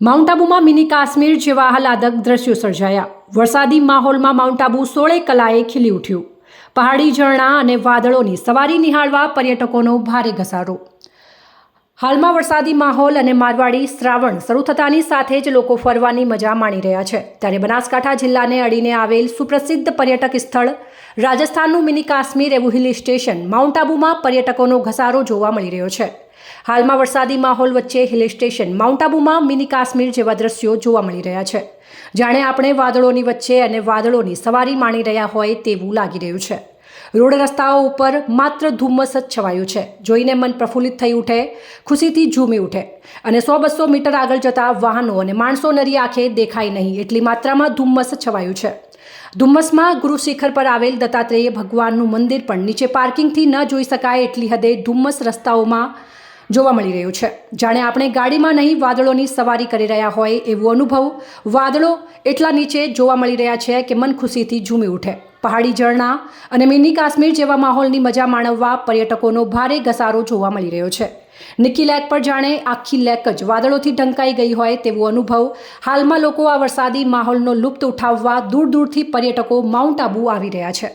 Mount આબુમાં mini Kashmir જેવા આહલાદક દ્રશ્યો સર્જાયા. વરસાદી માહોલમાં માઉન્ટ આબુ સોળે કલાએ ખીલી ઉઠ્યું. પહાડી ઝરણા અને વાદળોની સવારી નિહાળવા પર્યટકોનો ભારે ઘસારો. હાલમાં વરસાદી માહોલ અને મારવાડી શ્રાવણ શરૂ થતાની સાથે જ લોકો ફરવાની મજા માણી રહ્યા છે. ત્યારે બનાસકાંઠા જિલ્લાને અડીને આવેલ સુપ્રસિદ્ધ પર્યટક સ્થળ રાજસ્થાનનું મિની કાશ્મીર એવું હિલ સ્ટેશન માઉન્ટ આબુમાં પર્યટકોનો ઘસારો જોવા મળી રહ્યો છે. હાલમાં વરસાદી માહોલ વચ્ચે હિલ સ્ટેશન માઉન્ટ આબુમાં મિની કાશ્મીર જેવા દ્રશ્યો જોવા મળી રહ્યા છે. જાણે આપણે વાદળોની વચ્ચે અને વાદળોની સવારી માણી રહ્યા હોય તેવું લાગી રહ્યું છે. રોડ રસ્તાઓ ઉપર માત્ર ધુમ્મસ જ છવાયું છે. જોઈને મન પ્રફુલ્લિત થઈ ઉઠે, ખુશીથી ઝૂમી ઉઠે અને સો બસો મીટર આગળ જતા વાહનો અને માણસો નરી આંખે દેખાય નહીં એટલી માત્રામાં ધુમ્મસ છવાયું છે. ધુમ્મસમાં ગુરુશિખર પર આવેલ દત્તાત્રેય ભગવાનનું મંદિર પણ નીચે પાર્કિંગથી ન જોઈ શકાય એટલી હદે ધુમ્મસ રસ્તાઓમાં જોવા મળી રહ્યું છે. જાણે આપણે ગાડીમાં નહીં, વાદળોની સવારી કરી રહ્યા હોય એવો અનુભવ. વાદળો એટલા નીચે જોવા મળી રહ્યા છે કે મન ખુશીથી ઝૂમી ઉઠે. પહાડી ઝરણા અને મિની કાશ્મીર જેવા માહોલની મજા માણવવા પર્યટકોનો ભારે ઘસારો જોવા મળી રહ્યો છે. નિકી લેક પર જાણે આખી લેક જ વાદળોથી ઢંકાઈ ગઈ હોય તેવો અનુભવ હાલમાં લોકો આ વરસાદી માહોલનો લુપ્ત ઉઠાવવા દૂર દૂરથી પર્યટકો માઉન્ટ આબુ આવી રહ્યા છે.